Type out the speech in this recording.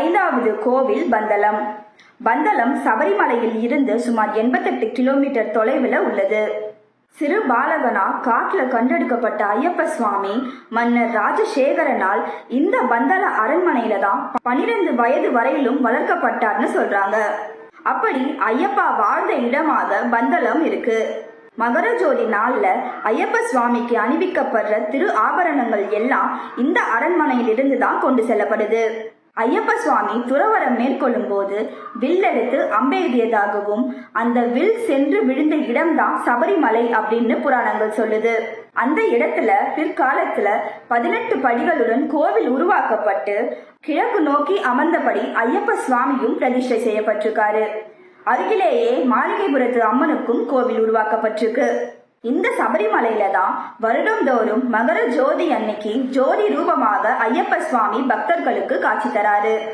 ஐந்தாவது கோவில் பந்தலம். பந்தலம் சபரிமலையில் இருந்து சுமார் எண்பத்தெட்டு கிலோமீட்டர் தொலைவில் உள்ளது. சிறு பாலகனா காட்டில் கண்டெடுக்கப்பட்ட ஐயப்ப சுவாமி மன்னர் ராஜசேகரனால் இந்த பந்தல அரண்மனையில தான் பனிரெண்டு வயது வரையிலும் வளர்க்கப்பட்டார்னு சொல்றாங்க. அப்படி ஐயப்பா வாழ்ந்த இடமாக பந்தலம் இருக்கு. மகர ஜோதி நாள்ல ஐயப்ப சுவாமிக்கு அணிவிக்கப்படுற திரு ஆபரணங்கள் எல்லாம் இந்த அரண்மனையிலிருந்து தான் கொண்டு செல்லப்படுது. ஐயப்ப சுவாமி துறவரம் மேற்கொள்ளும் போது வில்லெடுத்து அம்பெய்தியதாகவும் அந்த வில் சென்று விழுந்த இடம்தான் சபரிமலை அப்படின்னு புராணங்கள் சொல்லுது. அந்த இடத்துல பிற்காலத்துல பதினெட்டு படிகளுடன் கோவில் உருவாக்கப்பட்டு கிழக்கு நோக்கி அமர்ந்தபடி ஐயப்ப சுவாமியும் பிரதிஷ்டை செய்யப்பட்டிருக்காரு. அருகிலேயே மாளிகைபுரத்து அம்மனுக்கும் கோவில் உருவாக்கப்பட்டிருக்கு. இந்த சபரிமலையில தான் வருடந்தோறும் மகர ஜோதி அன்னைக்கு ஜோதி ரூபமாக ஐயப்ப சுவாமி பக்தர்களுக்கு காட்சி தராரு.